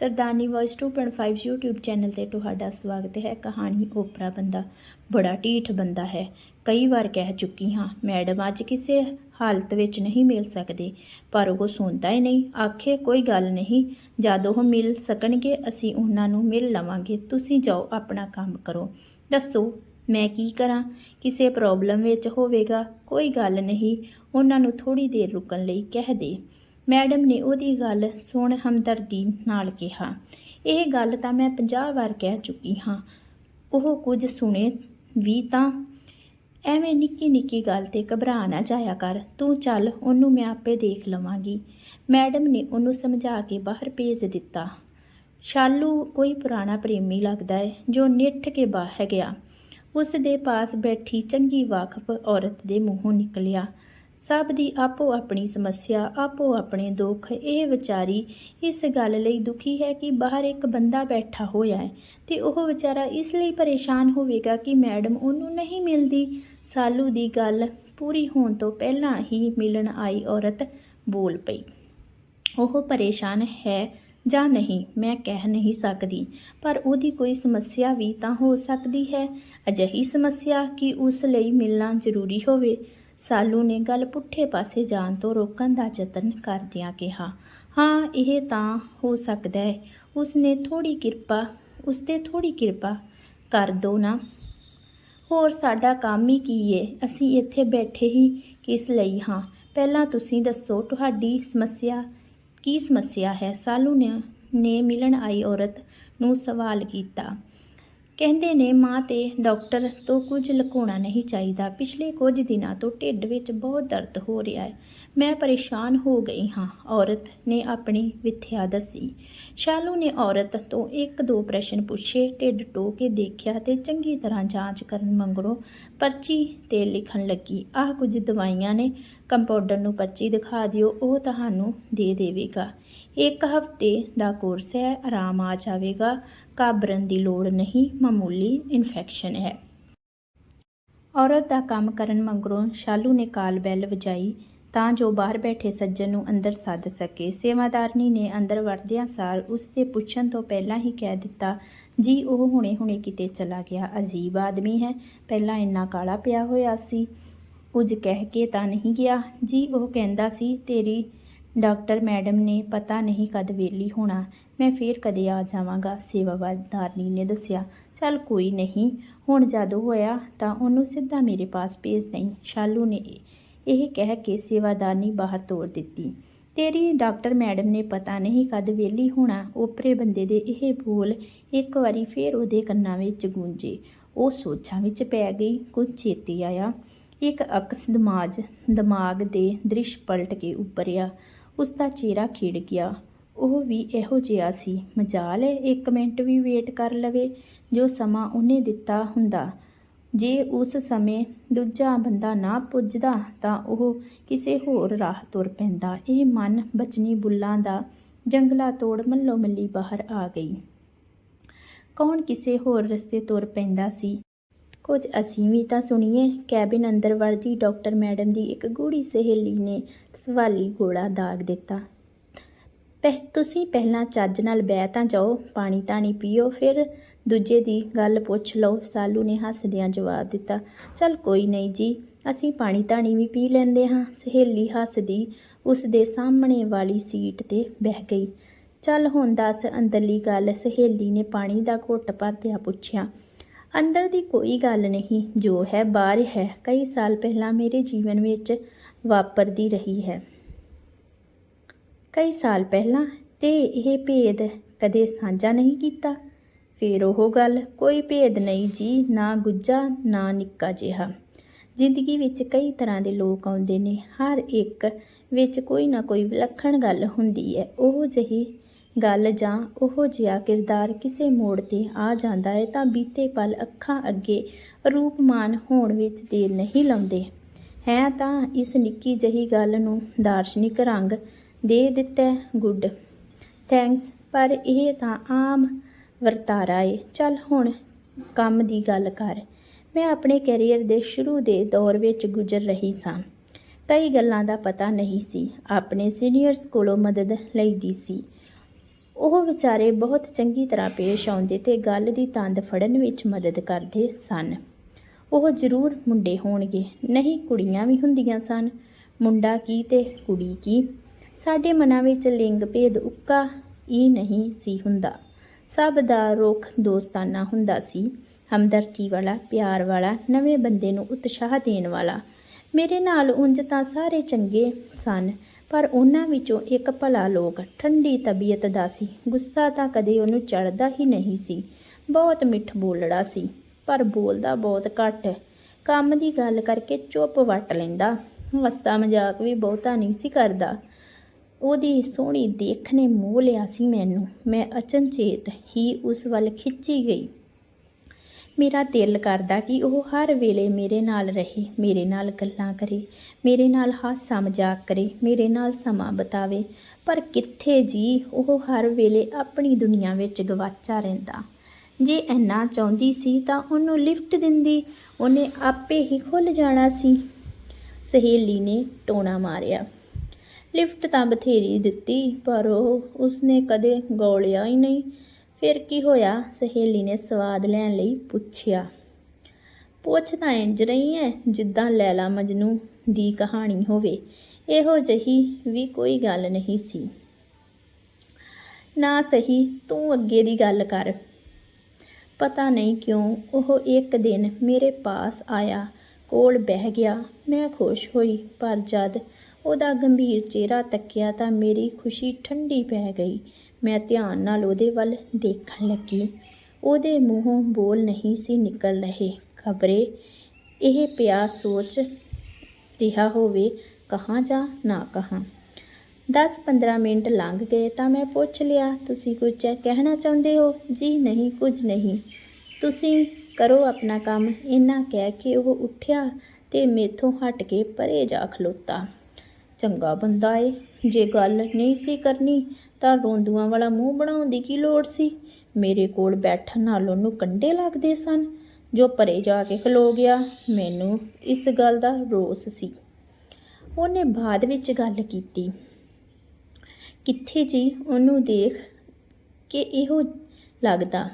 ਸਰਦਾਰਨੀ voice 2.5 YouTube channel ਤੇ ਤੁਹਾਡਾ ਸਵਾਗਤ ਹੈ। ਕਹਾਣੀ ਓਪਰਾ ਬੰਦਾ, ਬੜਾ ਢੀਠ ਬੰਦਾ ਹੈ। ਕਈ ਵਾਰ ਕਹਿ ਚੁੱਕੀ ਹਾਂ, ਮੈਡਮ, ਅੱਜ ਕਿਸੇ ਹਾਲਤ ਵਿੱਚ ਨਹੀਂ ਮਿਲ ਸਕਦੇ, ਪਰ ਉਹ ਸੁਣਦਾ ਹੀ ਨਹੀਂ। ਆਖੇ, ਕੋਈ ਗੱਲ ਨਹੀਂ, ਜਦ ਉਹ ਮਿਲ ਸਕਣਗੇ, ਅਸੀਂ ਉਹਨਾਂ ਨੂੰ ਮਿਲ ਲਵਾਂਗੇ। ਤੁਸੀਂ ਜਾਓ, ਆਪਣਾ ਕੰਮ ਕਰੋ। ਦੱਸੋ, ਮੈਂ ਕੀ ਕਰਾਂ? ਕਿਸੇ ਪ੍ਰੋਬਲਮ ਵਿੱਚ ਹੋਵੇਗਾ? ਕੋਈ ਗੱਲ ਨਹੀਂ, ਉਹਨਾਂ ਨੂੰ ਥੋੜੀ ਦੇਰ ਰੁਕਣ ਲਈ ਕਹਿ ਦੇ। ਮੈਡਮ ਨੇ ਉਹਦੀ ਗੱਲ ਸੁਣ ਹਮਦਰਦੀ ਨਾਲ ਕਿਹਾ, ਇਹ ਗੱਲ ਤਾਂ ਮੈਂ 50 ਵਾਰ ਕਹਿ ਚੁੱਕੀ ਹਾਂ। ਉਹ ਕੁਝ ਸੁਣੇ ਵੀ ਤਾਂ ਐਵੇਂ ਨਿੱਕੀ ਨਿੱਕੀ ਗੱਲ ਤੇ ਘਬਰਾ ਨਾ ਜਾਇਆ ਕਰ। ਤੂੰ ਚੱਲ, ਉਹਨੂੰ ਮੈਂ ਆਪੇ ਦੇਖ ਲਵਾਂਗੀ। ਮੈਡਮ ਨੇ ਉਹਨੂੰ ਸਮਝਾ ਕੇ ਬਾਹਰ ਭੇਜ ਦਿੱਤਾ। ਸ਼ਾਲੂ, ਕੋਈ ਪੁਰਾਣਾ ਪ੍ਰੇਮੀ ਲੱਗਦਾ ਹੈ ਜੋ ਨਿੱਠ ਕੇ ਬਾਹਰ ਗਿਆ। ਉਸ ਦੇ ਪਾਸ ਬੈਠੀ ਚੰਗੀ ਵਾਕਫ ਔਰਤ ਦੇ ਮੂੰਹੋਂ ਨਿਕਲਿਆ। ਸਭ ਦੀ ਆਪੋ ਆਪਣੀ ਸਮੱਸਿਆ, ਆਪੋ ਆਪਣੇ ਦੁੱਖ, ਇਹ ਵਿਚਾਰੀ ਇਸ ਗੱਲ ਲਈ ਦੁਖੀ ਹੈ ਕਿ ਬਾਹਰ ਇੱਕ ਬੰਦਾ ਬੈਠਾ ਹੋਇਆ ਹੈ ਤੇ ਉਹ ਵਿਚਾਰਾ ਇਸ ਲਈ ਪਰੇਸ਼ਾਨ ਹੋਵੇਗਾ ਕਿ ਮੈਡਮ ਉਹਨੂੰ ਨਹੀਂ ਮਿਲਦੀ। ਸਾਲੂ ਦੀ ਗੱਲ ਪੂਰੀ ਹੋਣ ਤੋਂ ਪਹਿਲਾਂ ਹੀ ਮਿਲਣ ਆਈ ਔਰਤ ਬੋਲ ਪਈ। ਉਹ ਪਰੇਸ਼ਾਨ ਹੈ ਜਾਂ ਨਹੀਂ, ਮੈਂ ਕਹਿ ਨਹੀਂ ਸਕਦੀ, ਪਰ ਉਹਦੀ ਕੋਈ ਸਮੱਸਿਆ ਵੀ ਤਾਂ ਹੋ ਸਕਦੀ ਹੈ। ਅਜਿਹੀ ਸਮੱਸਿਆ ਕਿ ਉਸ ਲਈ ਮਿਲਣਾ ਜ਼ਰੂਰੀ ਹੋਵੇ। ਸਾਲੂ ਨੇ ਗੱਲ ਪੁੱਠੇ ਪਾਸੇ ਜਾਣ ਤੋਂ ਰੋਕਣ ਦਾ ਯਤਨ ਕਰਦਿਆਂ ਕਿਹਾ, ਹਾਂ, ਇਹ ਤਾਂ ਹੋ ਸਕਦਾ ਹੈ। ਉਸ ਨੇ ਥੋੜੀ ਕਿਰਪਾ ਉਸ ਤੇ ਥੋੜੀ ਕਿਰਪਾ ਕਰ ਦੋ ਨਾ। ਹੋਰ ਸਾਡਾ ਕੰਮ ਹੀ ਕੀ ਏ? ਅਸੀਂ ਇੱਥੇ ਬੈਠੇ ਹੀ ਕਿਸ ਲਈ ਹਾਂ? ਪਹਿਲਾਂ ਤੁਸੀਂ ਦੱਸੋ, ਤੁਹਾਡੀ ਸਮੱਸਿਆ ਕੀ ਸਮੱਸਿਆ ਹੈ? ਸਾਲੂ ਨੇ ਨੇ ਮਿਲਣ ਆਈ ਔਰਤ ਨੂੰ ਸਵਾਲ ਕੀਤਾ। ਕਹਿੰਦੇ ਨੇ ਮਾਂ ਤੇ ਡਾਕਟਰ ਤੋਂ ਕੁਝ ਲੁਕਾਉਣਾ ਨਹੀਂ ਚਾਹੀਦਾ। ਪਿਛਲੇ ਕੁਝ ਦਿਨਾਂ ਤੋਂ ਢਿੱਡ ਵਿੱਚ ਬਹੁਤ ਦਰਦ ਹੋ ਰਿਹਾ ਹੈ। ਮੈਂ ਪਰੇਸ਼ਾਨ ਹੋ ਗਈ ਹਾਂ। ਔਰਤ ਨੇ ਆਪਣੀ ਵਿਥਿਆ ਦੱਸੀ। ਸ਼ਾਲੂ ਨੇ ਔਰਤ ਤੋਂ ਇੱਕ ਦੋ ਪ੍ਰਸ਼ਨ ਪੁੱਛੇ। ਢਿੱਡ ਟੋ ਕੇ ਦੇਖਿਆ ਤੇ ਚੰਗੀ ਤਰ੍ਹਾਂ ਜਾਂਚ ਕਰਨ ਮੰਗਰੋਂ ਪਰਚੀ ਤੇ ਲਿਖਣ ਲੱਗੀ। ਆਹ ਕੁਝ ਦਵਾਈਆਂ ਨੇ। ਕੰਪਾਊਂਡਰ ਨੂੰ ਪਰਚੀ ਦਿਖਾ ਦਿਓ। ਉਹ ਤੁਹਾਨੂੰ ਦੇ ਦੇਵੇਗਾ। ਇੱਕ ਹਫ਼ਤੇ ਦਾ ਕੋਰਸ ਹੈ। ਆਰਾਮ ਆ ਜਾਵੇਗਾ। ਘਾਬਰਨ ਦੀ ਲੋੜ ਨਹੀਂ, ਮਾਮੂਲੀ ਇਨਫੈਕਸ਼ਨ ਹੈ। ਔਰਤ ਦਾ ਕੰਮ ਕਰਨ ਮਗਰੋਂ ਸ਼ਾਲੂ ਨੇ ਕਾਲ ਬੈਲ ਵਜਾਈ ਤਾਂ ਜੋ ਬਾਹਰ ਬੈਠੇ ਸੱਜਣ ਨੂੰ ਅੰਦਰ ਸੱਦ ਸਕੇ। ਸੇਵਾਦਾਰਨੀ ਨੇ ਅੰਦਰ ਵੜਦਿਆਂ ਸਾਰ ਉਸ ਦੇ ਪੁੱਛਣ ਤੋਂ ਪਹਿਲਾਂ ਹੀ ਕਹਿ ਦਿੱਤਾ, ਜੀ, ਉਹ ਹੁਣੇ-ਹੁਣੇ ਕਿਤੇ ਚਲਾ ਗਿਆ। ਅਜੀਬ ਆਦਮੀ ਹੈ। ਪਹਿਲਾਂ ਇੰਨਾ ਕਾਲਾ ਪਿਆ ਹੋਇਆ ਸੀ। ਕੁਝ ਕਹਿ ਕੇ ਤਾਂ ਨਹੀਂ ਗਿਆ। ਜੀ, ਉਹ ਕਹਿੰਦਾ ਸੀ, ਤੇਰੀ ਡਾਕਟਰ ਮੈਡਮ ਨੇ ਪਤਾ ਨਹੀਂ ਕਦ ਵੇਲੀ ਹੋਣਾ। ਮੈਂ ਫੇਰ ਕਦੇ ਆ ਜਾਵਾਂਗਾ ਸੇਵਾਦਾਰਨੀ ਨੇ ਦੱਸਿਆ। ਚੱਲ ਕੋਈ ਨਹੀਂ, ਹੁਣ ਜਦੋਂ ਹੋਇਆ ਤਾਂ ਉਹਨੂੰ ਸਿੱਧਾ ਮੇਰੇ ਪਾਸ ਭੇਜ ਦੇਈਂ। ਸ਼ਾਲੂ ਨੇ ਇਹ ਕਹਿ ਕੇ ਸੇਵਾਦਾਰਨੀ ਬਾਹਰ ਤੋੜ ਦਿੱਤੀ। ਤੇਰੀ ਡਾਕਟਰ ਮੈਡਮ ਨੇ ਪਤਾ ਨਹੀਂ ਕਦ ਵੇਲੀ ਹੋਣਾ, ਓਪਰੇ ਬੰਦੇ ਦੇ ਇਹ ਬੋਲ ਇੱਕ ਵਾਰੀ ਫੇਰ ਉਹਦੇ ਕੰਨਾਂ ਵਿੱਚ ਗੂੰਜੇ। ਉਹ ਸੋਚਾਂ ਵਿੱਚ ਪੈ ਗਈ, ਕੁਝ ਚੇਤੇ ਆਇਆ। ਇੱਕ ਅਕਸ ਦਿਮਾਗ ਦਿਮਾਗ ਦੇ ਦ੍ਰਿਸ਼ ਪਲਟ ਕੇ ਉੱਪਰਿਆ ਉਸ ਦਾ ਚਿਹਰਾ ਖਿੜ ਗਿਆ। ਉਹ ਵੀ ਇਹੋ ਜਿਹਾ ਸੀ। ਮਜਾਲ ਹੈ, ਇੱਕ ਮਿੰਟ ਵੀ ਵੇਟ ਕਰ ਲਵੇ ਜੋ ਸਮਾਂ ਉਹਨੇ ਦਿੱਤਾ ਹੁੰਦਾ। ਜੇ ਉਸ ਸਮੇਂ ਦੂਜਾ ਬੰਦਾ ਨਾ ਪੁੱਜਦਾ ਤਾਂ ਉਹ ਕਿਸੇ ਹੋਰ ਰਾਹ ਤੁਰ ਪੈਂਦਾ। ਇਹ ਮਨ ਬਚਨੀ ਬੁੱਲਾਂ ਦਾ ਜੰਗਲਾ ਤੋੜ ਮੱਲੋ ਮੱਲੀ ਬਾਹਰ ਆ ਗਈ। ਕੌਣ ਕਿਸੇ ਹੋਰ ਰਸਤੇ ਤੁਰ ਪੈਂਦਾ ਸੀ? ਕੁਝ ਅਸੀਂ ਵੀ ਤਾਂ ਸੁਣੀਏ, ਕੈਬਿਨ ਅੰਦਰ ਵੜਦੀ ਡਾਕਟਰ ਮੈਡਮ ਦੀ ਇੱਕ ਗੂੜੀ ਸਹੇਲੀ ਨੇ ਸਵਾਲੀ ਗੋਲਾ ਦਾਗ ਦਿੱਤਾ। ਪਹਿ, ਤੁਸੀਂ ਪਹਿਲਾਂ ਚੱਜ ਨਾਲ ਬਹਿ ਤਾਂ ਜਾਓ, ਪਾਣੀ ਤਾਣੀ ਪੀਓ, ਫਿਰ ਦੂਜੇ ਦੀ ਗੱਲ ਪੁੱਛ ਲਓ। ਸਾਲੂ ਨੇ ਹੱਸਦਿਆਂ ਜਵਾਬ ਦਿੱਤਾ, ਚੱਲ ਕੋਈ ਨਹੀਂ ਜੀ, ਅਸੀਂ ਪਾਣੀ ਤਾਣੀ ਵੀ ਪੀ ਲੈਂਦੇ ਹਾਂ। ਸਹੇਲੀ ਹੱਸਦੀ ਉਸ ਦੇ ਸਾਹਮਣੇ ਵਾਲੀ ਸੀਟ ਤੇ ਬਹਿ ਗਈ। ਚੱਲ ਹੁਣ ਦੱਸ ਅੰਦਰਲੀ ਗੱਲ। ਸਹੇਲੀ ਨੇ ਪਾਣੀ ਦਾ ਘੁੱਟ ਭਰਦਿਆਂ ਪੁੱਛਿਆ, ਅੰਦਰ ਦੀ ਕੋਈ ਗੱਲ ਨਹੀਂ, ਜੋ ਹੈ ਬਾਹਰ ਹੈ। ਕਈ ਸਾਲ ਪਹਿਲਾਂ ਮੇਰੇ ਜੀਵਨ ਵਿੱਚ ਵਾਪਰਦੀ ਰਹੀ ਹੈ। ਕਈ ਸਾਲ ਪਹਿਲਾਂ ਤੇ ਇਹ ਭੇਦ ਕਦੇ ਸਾਂਝਾ ਨਹੀਂ ਕੀਤਾ। ਫੇਰ ਉਹ ਗੱਲ ਕੋਈ ਭੇਦ ਨਹੀਂ ਜੀ, ਨਾ ਗੁੱਜਾ ਨਾ ਨਿੱਕਾ ਜਿਹਾ। ਜ਼ਿੰਦਗੀ ਵਿੱਚ ਕਈ ਤਰ੍ਹਾਂ ਦੇ ਲੋਕ ਆਉਂਦੇ ਨੇ, ਹਰ ਇੱਕ ਵਿੱਚ ਕੋਈ ਨਾ ਕੋਈ ਵਿਲੱਖਣ ਗੱਲ ਹੁੰਦੀ ਹੈ। ਉਹ ਜਿਹੀ ਗੱਲ ਜਾਂ ਉਹ ਜਿਹਾ ਕਿਰਦਾਰ ਕਿਸੇ ਮੋੜ ਤੇ ਆ ਜਾਂਦਾ ਹੈ ਤਾਂ ਬੀਤੇ ਪਲ ਅੱਖਾਂ ਅੱਗੇ ਰੂਪਮਾਨ ਹੋਣ ਵਿੱਚ ਦੇਰ ਨਹੀਂ ਲਾਉਂਦੇ। ਹੈ ਤਾਂ ਇਸ ਨਿੱਕੀ ਜਹੀ ਗੱਲ ਨੂੰ ਦਾਰਸ਼ਨਿਕ ਰੰਗ ਦੇ ਦਿੱਤਾ ਗੁੱਡ। ਥੈਂਕਸ, ਪਰ ਇਹ ਤਾਂ ਆਮ ਵਰਤਾਰਾ ਏ। ਚੱਲ ਹੁਣ ਕੰਮ ਦੀ ਗੱਲ ਕਰ। ਮੈਂ ਆਪਣੇ ਕੈਰੀਅਰ ਦੇ ਸ਼ੁਰੂ ਦੇ ਦੌਰ ਵਿੱਚ ਗੁਜ਼ਰ ਰਹੀ ਸਾਂ। ਕਈ ਗੱਲਾਂ ਦਾ ਪਤਾ ਨਹੀਂ ਸੀ। ਆਪਣੇ ਸੀਨੀਅਰਸ ਕੋਲੋਂ ਮਦਦ ਲਈਦੀ ਸੀ। ਉਹ ਵਿਚਾਰੇ ਬਹੁਤ ਚੰਗੀ ਤਰ੍ਹਾਂ ਪੇਸ਼ ਆਉਂਦੇ ਤੇ ਗੱਲ ਦੀ ਤੰਦ ਫੜਨ ਵਿੱਚ ਮਦਦ ਕਰਦੇ ਸਨ। ਉਹ ਜ਼ਰੂਰ ਮੁੰਡੇ ਹੋਣਗੇ। ਨਹੀਂ, ਕੁੜੀਆਂ ਵੀ ਹੁੰਦੀਆਂ ਸਨ। ਮੁੰਡਾ ਕੀ ਤੇ ਕੁੜੀ ਕੀ? ਸਾਡੇ ਮਨਾਂ ਵਿੱਚ ਲਿੰਗ ਭੇਦ ਉੱਕਾ ਹੀ ਨਹੀਂ ਸੀ ਹੁੰਦਾ। ਸਭ ਦਾ ਰੁਖ ਦੋਸਤਾਨਾ ਹੁੰਦਾ ਸੀ। ਹਮਦਰਦੀ ਵਾਲਾ, ਪਿਆਰ ਵਾਲਾ, ਨਵੇਂ ਬੰਦੇ ਨੂੰ ਉਤਸ਼ਾਹ ਦੇਣ ਵਾਲਾ। ਮੇਰੇ ਨਾਲ ਉਂਝ ਤਾਂ ਸਾਰੇ ਚੰਗੇ ਸਨ, ਪਰ ਉਹਨਾਂ ਵਿੱਚੋਂ ਇੱਕ ਭਲਾ ਲੋਕ, ਠੰਡੀ ਤਬੀਅਤ ਦਾ ਸੀ। ਗੁੱਸਾ ਤਾਂ ਕਦੇ ਉਹਨੂੰ ਚੜਦਾ ਹੀ ਨਹੀਂ ਸੀ। ਬਹੁਤ ਮਿੱਠ ਬੋਲੜਾ ਸੀ, ਪਰ ਬੋਲਦਾ ਬਹੁਤ ਘੱਟ। ਕੰਮ ਦੀ ਗੱਲ ਕਰਕੇ ਚੁੱਪ ਵੱਟ ਲੈਂਦਾ। ਹੱਸਾ ਮਜ਼ਾਕ ਵੀ ਬਹੁਤਾ ਨਹੀਂ ਸੀ ਕਰਦਾ। ਉਹਦੀ ਸੋਹਣੀ ਦੇਖ ਨੇ ਮੋਹ ਲਿਆ ਸੀ ਮੈਨੂੰ। ਮੈਂ ਅਚਨਚੇਤ ਹੀ ਉਸ ਵੱਲ ਖਿੱਚੀ ਗਈ। ਮੇਰਾ ਦਿਲ ਕਰਦਾ ਕਿ ਉਹ ਹਰ ਵੇਲੇ ਮੇਰੇ ਨਾਲ ਰਹੇ, ਮੇਰੇ ਨਾਲ ਗੱਲਾਂ ਕਰੇ, ਮੇਰੇ ਨਾਲ ਹਾਸਾ ਮਜ਼ਾਕ ਕਰੇ, ਮੇਰੇ ਨਾਲ ਸਮਾਂ ਬਿਤਾਵੇ। ਪਰ ਕਿੱਥੇ ਜੀ ਉਹ ਹਰ ਵੇਲੇ ਆਪਣੀ ਦੁਨੀਆ ਵਿੱਚ ਗਵਾਚਾ ਰਹਿੰਦਾ। ਜੇ ਇੰਨਾ ਚਾਹੁੰਦੀ ਸੀ ਤਾਂ ਉਹਨੂੰ ਲਿਫਟ ਦਿੰਦੀ, ਉਹਨੇ ਆਪੇ ਹੀ ਖੁੱਲ ਜਾਣਾ ਸੀ। ਸਹੇਲੀ ਨੇ ਟੋਣਾ ਮਾਰਿਆ। ਲਿਫਟ ਤਾਂ ਬਥੇਰੀ ਦਿੱਤੀ, ਪਰ ਉਹ ਉਸਨੇ ਕਦੇ ਗੌਲਿਆ ਹੀ ਨਹੀਂ। ਫਿਰ ਕੀ ਹੋਇਆ? ਸਹੇਲੀ ਨੇ ਸਵਾਦ ਲੈਣ ਲਈ ਪੁੱਛਿਆ। ਪੁੱਛ ਤਾਂ ਇੰਜ ਰਹੀ ਹੈ ਜਿੱਦਾਂ ਲੈਲਾ ਮਜਨੂ ਦੀ ਕਹਾਣੀ ਹੋਵੇ। ਇਹੋ ਜਿਹੀ ਵੀ ਕੋਈ ਗੱਲ ਨਹੀਂ ਸੀ। ਨਾ ਸਹੀ, ਤੂੰ ਅੱਗੇ ਦੀ ਗੱਲ ਕਰ। ਪਤਾ ਨਹੀਂ ਕਿਉਂ ਉਹ ਇੱਕ ਦਿਨ ਮੇਰੇ ਪਾਸ ਆਇਆ, ਕੋਲ ਬਹਿ ਗਿਆ। ਮੈਂ ਖੁਸ਼ ਹੋਈ, ਪਰ ਜਦ ਉਹਦਾ ਗੰਭੀਰ ਚਿਹਰਾ ਤੱਕਿਆ ਤਾਂ ਮੇਰੀ ਖੁਸ਼ੀ ਠੰਡੀ ਪੈ ਗਈ। ਮੈਂ ਧਿਆਨ ਨਾਲ ਉਹਦੇ ਵੱਲ ਦੇਖਣ ਲੱਗੀ। ਉਹਦੇ ਮੂੰਹੋਂ ਬੋਲ ਨਹੀਂ ਸੀ ਨਿਕਲ ਰਹੇ। ਖਬਰੇ, ਇਹ ਪਿਆ ਸੋਚ ਰਿਹਾ ਹੋਵੇ, ਕਹਾਂ ਜਾਂ ਨਾ ਕਹਾਂ। 10-15 ਮਿੰਟ ਲੰਘ ਗਏ ਤਾਂ ਮੈਂ ਪੁੱਛ ਲਿਆ, ਤੁਸੀਂ ਕੁਝ ਕਹਿਣਾ ਚਾਹੁੰਦੇ ਹੋ? ਜੀ ਨਹੀਂ, ਕੁਝ ਨਹੀਂ। ਤੁਸੀਂ ਕਰੋ ਆਪਣਾ ਕੰਮ। ਇੰਨਾ ਕਹਿ ਕੇ ਉਹ ਉੱਠਿਆ ਤੇ ਮੇਥੋਂ ਹਟ ਕੇ ਪਰੇ ਜਾ ਖਲੋਤਾ। ਚੰਗਾ ਬੰਦਾ ਏ। ਜੇ ਗੱਲ ਨਹੀਂ ਸੀ ਕਰਨੀ, ਤਾਂ ਰੋਂਦੂਆਂ ਵਾਲਾ ਮੂੰਹ ਬਣਾਉਣ ਦੀ ਕੀ ਲੋੜ ਸੀ? ਮੇਰੇ ਕੋਲ ਬੈਠਣ ਨਾਲ ਉਹਨੂੰ ਕੰਡੇ ਲੱਗਦੇ ਸਨ। ਜੋ ਪਰੇ ਜਾ ਕੇ ਖਲੋ ਗਿਆ, ਮੈਨੂੰ ਇਸ ਗੱਲ ਦਾ ਰੋਸ ਸੀ। ਉਹਨੇ ਬਾਅਦ ਵਿੱਚ ਗੱਲ ਕੀਤੀ। ਕਿੱਥੇ ਜੀ? ਉਹਨੂੰ ਦੇਖ ਕਿ ਇਹੋ ਲੱਗਦਾ।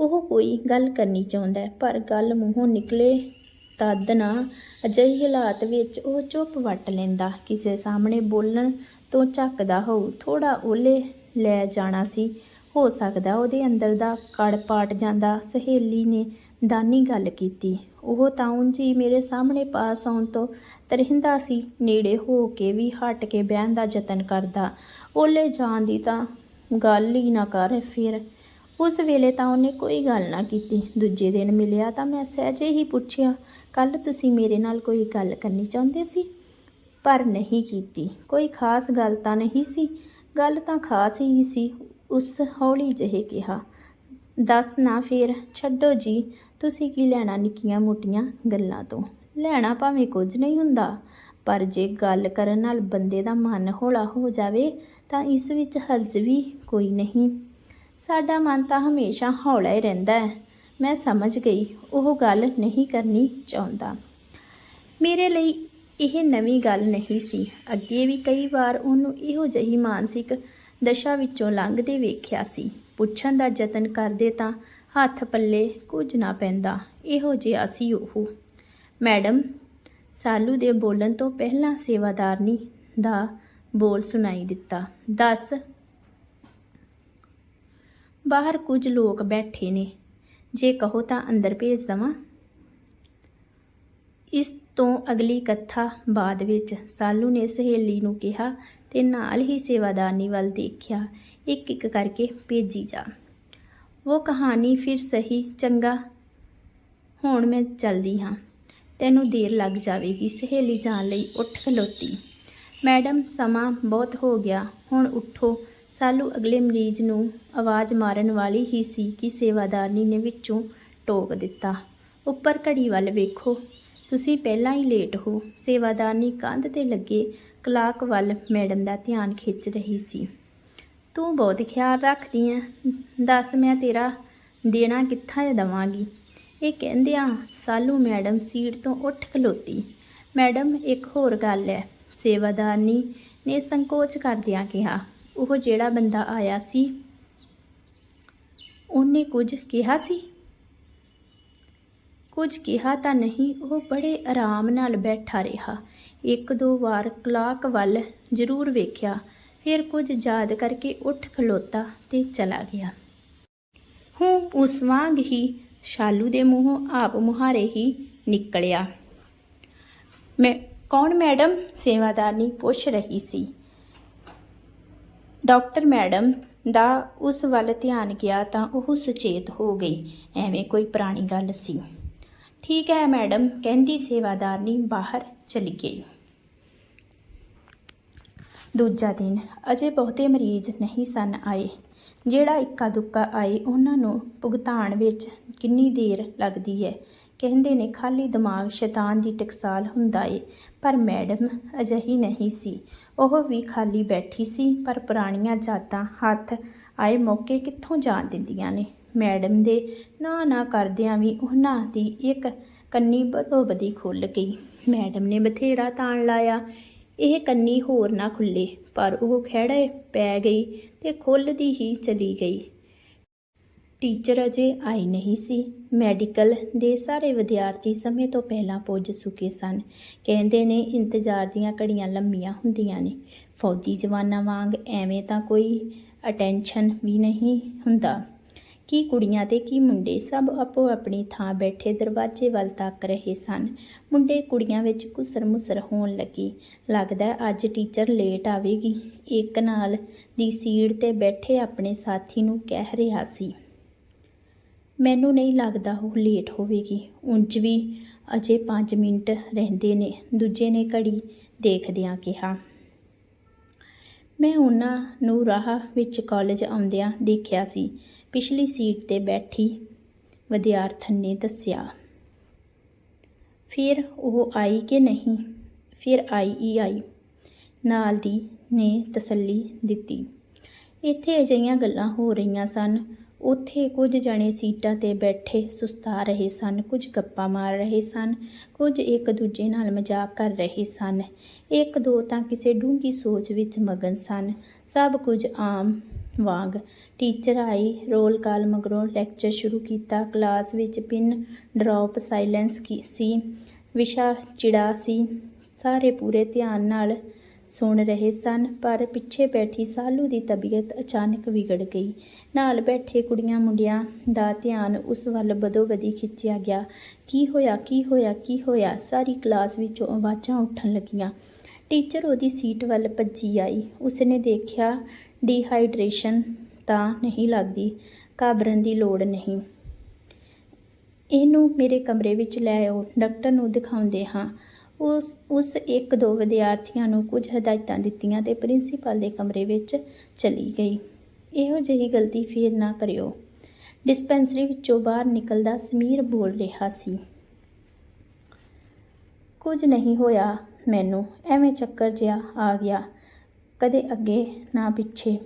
ਉਹ ਕੋਈ ਗੱਲ ਕਰਨੀ ਚਾਹੁੰਦਾ ਪਰ ਗੱਲ ਮੂੰਹੋਂ ਨਿਕਲੇ ਤਦ ਨਾ ਅਜਿਹੇ ਹਾਲਾਤ ਵਿੱਚ ਉਹ ਚੁੱਪ ਵੱਟ ਲੈਂਦਾ। ਕਿਸੇ ਸਾਹਮਣੇ ਬੋਲਣ ਤੋਂ ਝੱਕਦਾ ਹੋਊ ਥੋੜਾ ਓਲੇ ਲੈ ਜਾਣਾ ਸੀ। ਹੋ ਸਕਦਾ ਉਹਦੇ ਅੰਦਰ ਦਾ ਕੜ ਪਾਟ ਜਾਂਦਾ। ਸਹੇਲੀ ਨੇ ਦਾਨੀ ਗੱਲ ਕੀਤੀ। ਉਹ ਤਾਂ ਉਂਝ ਹੀ ਮੇਰੇ ਸਾਹਮਣੇ ਪਾਸ ਆਉਣ ਤੋਂ ਤਰਹਿੰਦਾ ਸੀ, ਨੇੜੇ ਹੋ ਕੇ ਵੀ ਹਟ ਕੇ ਬਹਿਣ ਦਾ ਯਤਨ ਕਰਦਾ। ਓਲੇ ਜਾਣ ਦੀ ਤਾਂ ਗੱਲ ਹੀ ਨਾ ਕਰ, ਫਿਰ ਉਸ ਵੇਲੇ ਤਾਂ ਉਹਨੇ ਕੋਈ ਗੱਲ ਨਾ ਕੀਤੀ। ਦੂਜੇ ਦਿਨ ਮਿਲਿਆ ਤਾਂ ਮੈਂ ਸਹਿਜੇ ਹੀ ਪੁੱਛਿਆ ਕੱਲ ਤੁਸੀਂ ਮੇਰੇ ਨਾਲ ਕੋਈ ਗੱਲ ਕਰਨੀ ਚਾਹੁੰਦੇ ਸੀ? ਪਰ ਨਹੀਂ ਕੀਤੀ। ਕੋਈ ਖਾਸ ਗੱਲ ਤਾਂ ਨਹੀਂ ਸੀ। ਗੱਲ ਤਾਂ ਖਾਸ ਹੀ ਸੀ, ਉਸ ਹੌਲੀ ਜਿਹੇ ਕਿਹਾ। ਦੱਸ ਨਾ ਫੇਰ, ਛੱਡੋ ਜੀ, ਤੁਸੀਂ ਕੀ ਲੈਣਾ ਨਿੱਕੀਆਂ ਮੋਟੀਆਂ ਗੱਲਾਂ ਤੋਂ? ਲੈਣਾ ਭਾਵੇਂ ਕੁਝ ਨਹੀਂ ਹੁੰਦਾ, ਪਰ ਜੇ ਗੱਲ ਕਰਨ ਨਾਲ ਬੰਦੇ ਦਾ ਮਨ ਹੌਲਾ ਹੋ ਜਾਵੇ, ਤਾਂ ਇਸ ਵਿੱਚ ਹਰਜ ਵੀ ਕੋਈ ਨਹੀਂ। ਸਾਡਾ ਮਨ ਤਾਂ ਹਮੇਸ਼ਾ ਹੌਲਾ ਹੀ ਰਹਿੰਦਾ ਹੈ। ਮੈਂ ਸਮਝ ਗਈ, ਉਹ ਗੱਲ ਨਹੀਂ ਕਰਨੀ ਚਾਹੁੰਦਾ। ਮੇਰੇ ਲਈ ਇਹ ਨਵੀਂ ਗੱਲ ਨਹੀਂ ਸੀ। ਅੱਗੇ ਵੀ ਕਈ ਵਾਰ ਉਹਨੂੰ ਇਹੋ ਜਿਹੀ ਮਾਨਸਿਕ ਦਸ਼ਾ ਵਿੱਚੋਂ ਲੰਘਦੇ ਵੇਖਿਆ ਸੀ। ਪੁੱਛਣ ਦਾ ਯਤਨ ਕਰਦੇ ਤਾਂ ਹੱਥ ਪੱਲੇ ਕੁਝ ਨਾ ਪੈਂਦਾ, ਇਹੋ ਜਿਹਾ ਸੀ ਉਹ। ਮੈਡਮ, ਸਾਲੂ ਦੇ ਬੋਲਣ ਤੋਂ ਪਹਿਲਾਂ ਸੇਵਾਦਾਰਨੀ ਦਾ ਬੋਲ ਸੁਣਾਈ ਦਿੱਤਾ। ਦੱਸ। ਬਾਹਰ ਕੁਝ ਲੋਕ ਬੈਠੇ ਨੇ। ਜੇ ਕਹੋ ਤਾਂ ਅੰਦਰ ਭੇਜ ਦਵਾਂ। ਇਸ ਤੋਂ ਅਗਲੀ ਕਥਾ ਬਾਅਦ ਵਿੱਚ ਸਾਲੂ ਨੇ ਸਹੇਲੀ ਨੂੰ ਕਿਹਾ ਤੇ ਨਾਲ ਹੀ ਸੇਵਾਦਾਰਨੀ ਵੱਲ ਦੇਖਿਆ। ਇੱਕ ਇੱਕ ਕਰਕੇ ਭੇਜੀ ਜਾ। ਉਹ ਕਹਾਣੀ ਫਿਰ ਸਹੀ, ਚੰਗਾ, ਹੁਣ ਮੈਂ ਚੱਲਦੀ ਹਾਂ। ਤੈਨੂੰ ਦੇਰ ਲੱਗ ਜਾਵੇਗੀ, ਸਹੇਲੀ ਜਾਣ ਲਈ ਉੱਠ ਖਲੋਤੀ। ਮੈਡਮ, ਸਮਾਂ ਬਹੁਤ ਹੋ ਗਿਆ, ਹੁਣ ਉੱਠੋ। ਸਾਲੂ ਅਗਲੇ ਮਰੀਜ਼ ਨੂੰ ਆਵਾਜ਼ ਮਾਰਨ ਵਾਲੀ ਹੀ ਸੀ ਕਿ ਸੇਵਾਦਾਰਨੀ ਨੇ ਵਿੱਚੋਂ ਟੋਕ ਦਿੱਤਾ। ਉੱਪਰ ਘੜੀ ਵੱਲ ਵੇਖੋ। ਤੁਸੀਂ ਪਹਿਲਾਂ ਹੀ ਲੇਟ ਹੋ। ਸੇਵਾਦਾਰਨੀ ਕੰਧ ਤੇ ਲੱਗੇ ਕਲਾਕ ਵੱਲ ਮੈਡਮ ਦਾ ਧਿਆਨ ਖਿੱਚ ਰਹੀ ਸੀ। ਤੂੰ ਬਹੁਤ ਖਿਆਲ ਰੱਖਦੀ ਐ। ਦੱਸ ਮੈਂ ਤੇਰਾ ਦੇਣਾ ਕਿੱਥਾਂ ਦੇਵਾਂਗੀ। ਇਹ ਕਹਿੰਦਿਆਂ ਸਾਲੂ ਮੈਡਮ ਸੀਟ ਤੋਂ ਉੱਠ ਖਲੋਤੀ। ਮੈਡਮ, ਇੱਕ ਹੋਰ ਗੱਲ ਹੈ ਸੇਵਾਦਾਰਨੀ ਨੇ ਸੰਕੋਚ ਕਰਦਿਆਂ ਕਿਹਾ ਉਹ ਜਿਹੜਾ ਬੰਦਾ ਆਇਆ ਸੀ, ਉਹਨੇ ਕੁਝ ਕਿਹਾ ਸੀ? ਕੁਝ ਕਿਹਾ ਤਾਂ ਨਹੀਂ, ਉਹ ਬੜੇ ਆਰਾਮ ਨਾਲ ਬੈਠਾ ਰਿਹਾ। ਇੱਕ ਦੋ ਵਾਰ ਕਲਾਕ ਵੱਲ ਜ਼ਰੂਰ ਵੇਖਿਆ, ਫਿਰ ਕੁਝ ਯਾਦ ਕਰਕੇ ਉੱਠ ਖਲੋਤਾ ਤੇ ਚਲਾ ਗਿਆ। ਹੂੰ, ਉਸ ਵਾਂਗ ਹੀ ਸ਼ਾਲੂ ਦੇ ਮੂੰਹੋਂ ਆਪ ਮੁਹਾਰੇ ਹੀ ਨਿਕਲਿਆ। ਮੈਂ, ਕੌਣ ਮੈਡਮ? ਸੇਵਾਦਾਰਨੀ ਪੁੱਛ ਰਹੀ ਸੀ। ਡਾਕਟਰ ਮੈਡਮ ਦਾ ਉਸ ਵੱਲ ਧਿਆਨ ਗਿਆ ਤਾਂ ਉਹ ਸੁਚੇਤ ਹੋ ਗਈ। ਐਵੇਂ ਕੋਈ ਪੁਰਾਣੀ ਗੱਲ ਸੀ। ਠੀਕ ਹੈ ਮੈਡਮ, ਕਹਿੰਦੀ ਸੇਵਾਦਾਰਨੀ ਬਾਹਰ ਚਲੀ ਗਈ। ਦੂਜਾ ਦਿਨ ਅਜੇ ਬਹੁਤੇ ਮਰੀਜ਼ ਨਹੀਂ ਸਨ ਆਏ। ਜਿਹੜਾ ਇੱਕਾ ਦੁੱਕਾ ਆਏ, ਉਹਨਾਂ ਨੂੰ ਭੁਗਤਾਨ ਵਿੱਚ ਕਿੰਨੀ ਦੇਰ ਲੱਗਦੀ ਹੈ? ਕਹਿੰਦੇ ਨੇ, ਖਾਲੀ ਦਿਮਾਗ ਸ਼ੈਤਾਨ ਦੀ ਟਕਸਾਲ ਹੁੰਦਾ ਏ। ਪਰ ਮੈਡਮ ਅਜਿਹੀ ਨਹੀਂ ਸੀ। ਉਹ ਵੀ ਖਾਲੀ ਬੈਠੀ ਸੀ, ਪਰ ਪੁਰਾਣੀਆਂ ਜਾਤਾਂ ਹੱਥ ਆਏ ਮੌਕੇ ਕਿੱਥੋਂ ਜਾਣ ਦਿੰਦੀਆਂ ਨੇ? ਮੈਡਮ ਦੇ ਨਾ ਨਾ ਕਰਦਿਆਂ ਵੀ ਉਹਨਾਂ ਦੀ ਇੱਕ ਕੰਨੀ ਬਦੋ ਬਦੀ ਖੁੱਲ ਗਈ। ਮੈਡਮ ਨੇ ਬਥੇਰਾ ਤਾਣ ਲਾਇਆ, ਇਹ ਕੰਨੀ ਹੋਰ ਨਾ ਖੁੱਲੇ ਪਰ ਉਹ ਖੜੇ ਪੈ ਗਈ ਤੇ ਖੁੱਲਦੀ ਹੀ ਚਲੀ ਗਈ। ਟੀਚਰ ਅਜੇ ਆਈ ਨਹੀਂ ਸੀ। ਮੈਡੀਕਲ ਦੇ ਸਾਰੇ ਵਿਦਿਆਰਥੀ ਸਮੇਂ ਤੋਂ ਪਹਿਲਾਂ ਪੁੱਜ ਚੁੱਕੇ ਸਨ। ਕਹਿੰਦੇ ਨੇ, ਇੰਤਜ਼ਾਰ ਦੀਆਂ ਘੜੀਆਂ ਲੰਮੀਆਂ ਹੁੰਦੀਆਂ ਨੇ। ਫੌਜੀ ਜਵਾਨਾਂ ਵਾਂਗ ਐਵੇਂ ਤਾਂ ਕੋਈ ਅਟੈਂਸ਼ਨ ਵੀ ਨਹੀਂ ਹੁੰਦਾ। ਕੀ ਕੁੜੀਆਂ ਤੇ ਕੀ ਮੁੰਡੇ ਸਭ ਆਪੋ ਆਪਣੀ ਥਾਂ ਬੈਠੇ ਦਰਵਾਜ਼ੇ ਵੱਲ ਤੱਕ ਰਹੇ ਸਨ। ਮੁੰਡੇ ਕੁੜੀਆਂ ਵਿੱਚ ਕੁਸਰ ਮੁਸਰ ਹੋਣ ਲੱਗੀ। ਲੱਗਦਾ ਅੱਜ ਟੀਚਰ ਲੇਟ ਆਵੇਗੀ। ਇੱਕ ਨਾਲ ਦੀ ਸੀਟ ਤੇ ਬੈਠੇ ਆਪਣੇ ਸਾਥੀ ਨੂੰ ਕਹਿ ਰਿਹਾ ਸੀ। ਮੈਨੂੰ ਨਹੀਂ ਲੱਗਦਾ ਉਹ ਲੇਟ ਹੋਵੇਗੀ। ਉਂਝ ਵੀ ਅਜੇ 5 ਮਿੰਟ ਰਹਿੰਦੇ ਨੇ। ਦੂਜੇ ਨੇ ਘੜੀ ਦੇਖਦਿਆਂ ਕਿਹਾ, ਮੈਂ ਉਹਨਾਂ ਨੂੰ ਰਾਹ ਵਿੱਚ ਕਾਲਜ ਆਉਂਦਿਆਂ ਦੇਖਿਆ ਸੀ। ਪਿਛਲੀ ਸੀਟ ਤੇ ਬੈਠੀ ਵਿਦਿਆਰਥਣ ਨੇ ਦੱਸਿਆ, ਫਿਰ ਉਹ ਆਈ ਕਿ ਨਹੀਂ? ਫਿਰ ਆਈ ਹੀ ਆਈ। ਨਾਲ ਦੀ ਨੇ ਤਸੱਲੀ ਦਿੱਤੀ। ਇੱਥੇ ਅਜਿਹੀਆਂ ਗੱਲਾਂ ਹੋ ਰਹੀਆਂ ਸਨ। ਉੱਥੇ ਕੁਝ ਜਣੇ ਸੀਟਾਂ ਤੇ ਬੈਠੇ ਸੁਸਤਾ ਰਹੇ ਸਨ, ਕੁਝ ਗੱਪਾਂ ਮਾਰ ਰਹੇ ਸਨ, ਕੁਝ ਇੱਕ ਦੂਜੇ ਨਾਲ ਮਜ਼ਾਕ ਕਰ ਰਹੇ ਸਨ। ਇੱਕ ਦੋ ਤਾਂ ਕਿਸੇ ਡੂੰਘੀ ਸੋਚ ਵਿੱਚ ਮਗਨ ਸਨ। ਸਭ ਕੁਝ ਆਮ ਵਾਂਗ। ਟੀਚਰ ਆਈ, ਰੋਲ ਕਾਲ ਮਗਰੋਂ ਲੈਕਚਰ ਸ਼ੁਰੂ ਕੀਤਾ। ਕਲਾਸ ਵਿੱਚ ਪਿੰਨ ਡ੍ਰੌਪ ਸਾਇਲੈਂਸ ਕੀ, ਸੀ। ਵਿਸ਼ਾ ਚਿੜਾ ਸੀ। ਸਾਰੇ ਪੂਰੇ ਧਿਆਨ ਨਾਲ ਸੁਣ ਰਹੇ ਸਨ, ਪਰ ਪਿੱਛੇ ਬੈਠੀ ਸਾਲੂ ਦੀ ਤਬੀਅਤ ਅਚਾਨਕ ਵਿਗੜ ਗਈ। ਨਾਲ ਬੈਠੇ ਕੁੜੀਆਂ ਮੁੰਡਿਆਂ ਦਾ ਧਿਆਨ ਉਸ ਵੱਲ ਬਦੋ-ਬਦੀ ਖਿੱਚਿਆ ਗਿਆ। ਕੀ ਹੋਇਆ ਕੀ ਹੋਇਆ ਕੀ ਹੋਇਆ? ਸਾਰੀ ਕਲਾਸ ਵਿੱਚੋਂ ਆਵਾਜ਼ਾਂ ਉੱਠਣ ਲੱਗੀਆਂ। ਟੀਚਰ ਉਹਦੀ ਸੀਟ ਵੱਲ ਭੱਜੀ ਆਈ। ਉਸਨੇ ਦੇਖਿਆ, ਡੀਹਾਈਡਰੇਸ਼ਨ ਤਾਂ ਨਹੀਂ ਲੱਗਦੀ, ਘਾਬਰਨ ਦੀ ਲੋੜ ਨਹੀਂ। ਇਹਨੂੰ ਮੇਰੇ ਕਮਰੇ ਵਿੱਚ ਲੈ ਆਓ, ਡਾਕਟਰ ਨੂੰ ਦਿਖਾਉਂਦੇ ਹਾਂ। ਉਸ ਉਸ ਇੱਕ ਦੋ ਵਿਦਿਆਰਥੀਆਂ ਨੂੰ ਕੁਝ ਹਦਾਇਤਾਂ ਦਿੱਤੀਆਂ ਤੇ ਪ੍ਰਿੰਸੀਪਲ ਦੇ ਕਮਰੇ ਵਿੱਚ ਚਲੀ ਗਈ। ਇਹੋ ਜਿਹੀ ਗਲਤੀ ਫੇਰ ਨਾ ਕਰਿਓ। ਡਿਸਪੈਂਸਰੀ ਵਿੱਚੋਂ ਬਾਹਰ ਨਿਕਲਦਾ ਸਮੀਰ ਬੋਲ ਰਿਹਾ ਸੀ। ਕੁਝ ਨਹੀਂ ਹੋਇਆ ਮੈਨੂੰ, ਐਵੇਂ ਚੱਕਰ ਜਿਹਾ ਆ ਗਿਆ, ਕਦੇ ਅੱਗੇ ਨਾ ਪਿੱਛੇ।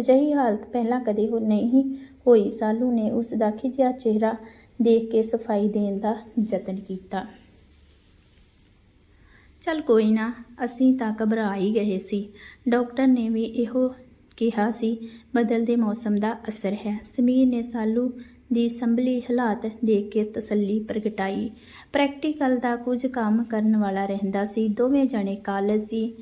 ਅਜਿਹੀ ਹਾਲਤ ਪਹਿਲਾਂ ਕਦੇ ਹੋ, ਨਹੀਂ ਹੋਈ। ਸਾਲੂ ਨੇ ਉਸ ਦਾ ਖਿਜਿਆ ਚਿਹਰਾ ਦੇਖ ਕੇ ਸਫ਼ਾਈ ਦੇਣ ਦਾ ਯਤਨ ਕੀਤਾ। ਚਲ ਕੋਈ ਨਾ, ਅਸੀਂ ਤਾਂ ਘਬਰਾ ਹੀ ਗਏ ਸੀ। ਡਾਕਟਰ ਨੇ ਵੀ ਇਹੋ ਕਿਹਾ ਸੀ ਬਦਲਦੇ ਮੌਸਮ ਦਾ ਅਸਰ ਹੈ। ਸਮੀਰ ਨੇ ਸਾਲੂ ਦੀ ਸੰਭਲੀ ਹਾਲਾਤ ਦੇਖ ਕੇ ਤਸੱਲੀ ਪ੍ਰਗਟਾਈ। ਪ੍ਰੈਕਟੀਕਲ ਦਾ ਕੁਝ ਕੰਮ ਕਰਨ ਵਾਲਾ ਰਹਿੰਦਾ ਸੀ। ਦੋਵੇਂ ਜਣੇ ਕਾਲਜ ਦੀ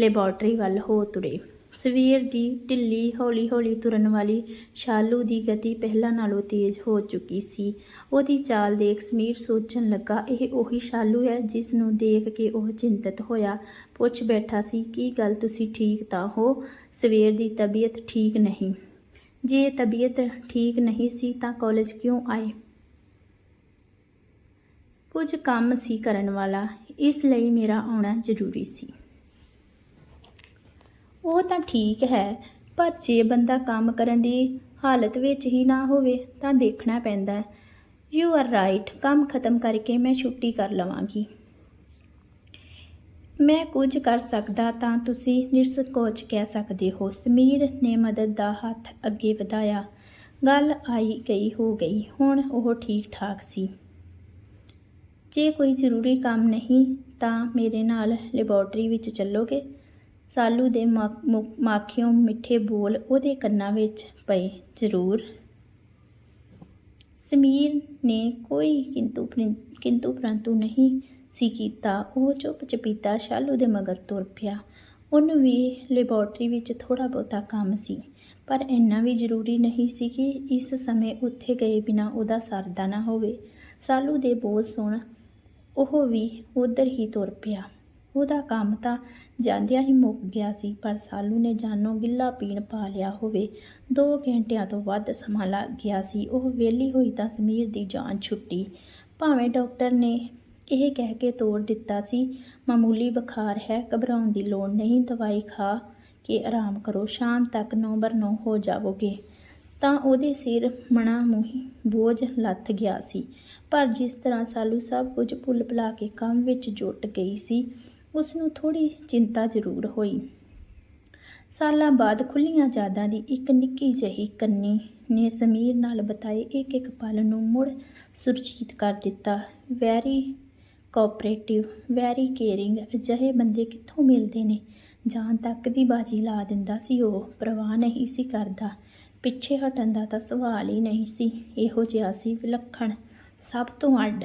ਲੈਬੋਰਟਰੀ ਵੱਲ ਹੋ ਤੁਰੇ। ਸਵੇਰ ਦੀ ਢਿੱਲੀ, ਹੌਲੀ-ਹੌਲੀ ਤੁਰਨ ਵਾਲੀ ਸ਼ਾਲੂ ਦੀ ਗਤੀ ਪਹਿਲਾਂ ਨਾਲੋਂ ਤੇਜ਼ ਹੋ ਚੁੱਕੀ ਸੀ। ਉਹਦੀ ਚਾਲ ਦੇਖ ਸਮੀਰ ਸੋਚਣ ਲੱਗਾ, ਇਹ ਉਹੀ ਸ਼ਾਲੂ ਹੈ ਜਿਸ ਨੂੰ ਦੇਖ ਕੇ ਉਹ ਚਿੰਤਤ ਹੋਇਆ। ਪੁੱਛ ਬੈਠਾ ਸੀ, ਕੀ ਗੱਲ ਤੁਸੀਂ ਠੀਕ ਤਾਂ ਹੋ? ਸਵੇਰ ਦੀ ਤਬੀਅਤ ਠੀਕ ਨਹੀਂ। ਜੇ ਤਬੀਅਤ ਠੀਕ ਨਹੀਂ ਸੀ ਤਾਂ ਕਾਲਜ ਕਿਉਂ ਆਏ? ਕੁਝ ਕੰਮ ਸੀ ਕਰਨ ਵਾਲਾ, ਇਸ ਲਈ ਮੇਰਾ ਆਉਣਾ ਜ਼ਰੂਰੀ ਸੀ। ਉਹ ਤਾਂ ਠੀਕ ਹੈ, ਪਰ ਜੇ ਬੰਦਾ ਕੰਮ ਕਰਨ ਦੀ ਹਾਲਤ ਵਿੱਚ ਹੀ ਨਾ ਹੋਵੇ ਤਾਂ ਦੇਖਣਾ ਪੈਂਦਾ ਯੂ ਆਰ ਰਾਈਟ ਕੰਮ ਖਤਮ ਕਰਕੇ ਮੈਂ ਛੁੱਟੀ ਕਰ ਲਵਾਂਗੀ। ਮੈਂ ਕੁਝ ਕਰ ਸਕਦਾ ਤਾਂ ਤੁਸੀਂ ਨਿਰਸਕੋਚ ਕਹਿ ਸਕਦੇ ਹੋ, ਸਮੀਰ ਨੇ ਮਦਦ ਦਾ ਹੱਥ ਅੱਗੇ ਵਧਾਇਆ। ਗੱਲ ਆਈ ਗਈ, ਹੋ ਗਈ। ਹੁਣ ਉਹ ਠੀਕ ਠਾਕ ਸੀ। ਜੇ ਕੋਈ ਜ਼ਰੂਰੀ ਕੰਮ ਨਹੀਂ ਤਾਂ ਮੇਰੇ ਨਾਲ ਲੈਬੋਰਟਰੀ ਵਿੱਚ ਚੱਲੋਗੇ? ਸਾਲੂ ਦੇ ਮਾ- ਮੁ- ਮਾਖਿਓਂ ਮਿੱਠੇ ਬੋਲ ਉਹਦੇ ਕੰਨਾਂ ਵਿੱਚ ਪਏ, ਜ਼ਰੂਰ। ਸਮੀਰ ਨੇ ਕੋਈ ਕਿੰਤੂ ਕਿੰਤੂ ਪ੍ਰੰਤੂ ਨਹੀਂ ਸੀ ਕੀਤਾ। ਉਹ ਚੁੱਪ ਚਪੀਤਾ ਸ਼ਾਲੂ ਦੇ ਮਗਰ ਤੁਰ ਪਿਆ। ਉਹਨੂੰ ਵੀ ਲੈਬੋਰਟਰੀ ਵਿੱਚ ਥੋੜਾ ਬਹੁਤਾ ਕੰਮ ਸੀ, ਪਰ ਇੰਨਾ ਵੀ ਜ਼ਰੂਰੀ ਨਹੀਂ ਸੀ ਕਿ ਇਸ ਸਮੇਂ ਉੱਥੇ ਗਏ ਬਿਨਾ ਉਹਦਾ ਸਰਦਾ ਨਾ ਹੋਵੇ। ਸਾਲੂ ਦੇ ਬੋਲ ਸੁਣ ਉਹ ਵੀ ਉਧਰ ਹੀ ਤੁਰ ਪਿਆ। ਉਹਦਾ ਕੰਮ ਤਾਂ ਜਾਂਦਿਆਂ ਹੀ ਮੁੱਕ ਗਿਆ ਸੀ, ਪਰ ਸਾਲੂ ਨੇ ਜਾਨੋਂ ਗਿੱਲਾ ਪੀਣ ਪਾ ਲਿਆ ਹੋਵੇ 2 ਘੰਟਿਆਂ ਤੋਂ ਵੱਧ ਸਮਾਂ ਲੱਗ ਗਿਆ ਸੀ, ਉਹ ਵਿਹਲੀ ਹੋਈ ਤਾਂ ਸਮੀਰ ਦੀ ਜਾਨ ਛੁੱਟੀ। ਭਾਵੇਂ ਡਾਕਟਰ ਨੇ ਇਹ ਕਹਿ ਕੇ ਤੋੜ ਦਿੱਤਾ ਸੀ, ਮਾਮੂਲੀ ਬੁਖਾਰ ਹੈ, ਘਬਰਾਉਣ ਦੀ ਲੋੜ ਨਹੀਂ, ਦਵਾਈ ਖਾ ਕੇ ਆਰਾਮ ਕਰੋ, ਸ਼ਾਮ ਤੱਕ ਨੰਬਰ 9 ਹੋ ਜਾਵੋਗੇ। ਤਾਂ ਉਹਦੇ ਸਿਰ ਮਣਾ ਮੂੰਹੀ ਬੋਝ ਲੱਥ ਗਿਆ ਸੀ, ਪਰ ਜਿਸ ਤਰ੍ਹਾਂ ਸਾਲੂ ਸਭ ਕੁਝ ਭੁੱਲ ਭੁਲਾ ਕੇ ਕੰਮ ਵਿੱਚ ਜੁਟ ਗਈ ਸੀ ਉਸ ਨੂੰ ਥੋੜੀ ਚਿੰਤਾ ਜ਼ਰੂਰ ਹੋਈ। ਸਾਲਾਂ ਬਾਅਦ ਖੁੱਲੀਆਂ ਯਾਦਾਂ ਦੀ ਇੱਕ ਨਿੱਕੀ ਜਿਹੀ ਕੰਨੀ ਨੇ ਸਮੀਰ ਨਾਲ ਬਤਾਏ ਇੱਕ ਇੱਕ ਪਲ ਨੂੰ ਮੁੜ ਸੁਰਜੀਤ ਕਰ ਦਿੱਤਾ। ਵੈਰੀ ਕੋਆਪਰੇਟਿਵ, ਵੈਰੀ ਕੇਅਰਿੰਗ, ਅਜਿਹੇ ਬੰਦੇ ਕਿੱਥੋਂ ਮਿਲਦੇ ਨੇ ਜਾਨ ਤੱਕ ਦੀ ਬਾਜੀ ਲਾ ਦਿੰਦਾ ਸੀ ਉਹ, ਪਰਵਾਹ ਨਹੀਂ ਸੀ ਕਰਦਾ। ਪਿੱਛੇ ਹਟਣ ਦਾ ਤਾਂ ਸਵਾਲ ਹੀ ਨਹੀਂ ਸੀ। ਇਹੋ ਜਿਹਾ ਸੀ ਵਿਲੱਖਣ, ਸਭ ਤੋਂ ਅੱਡ।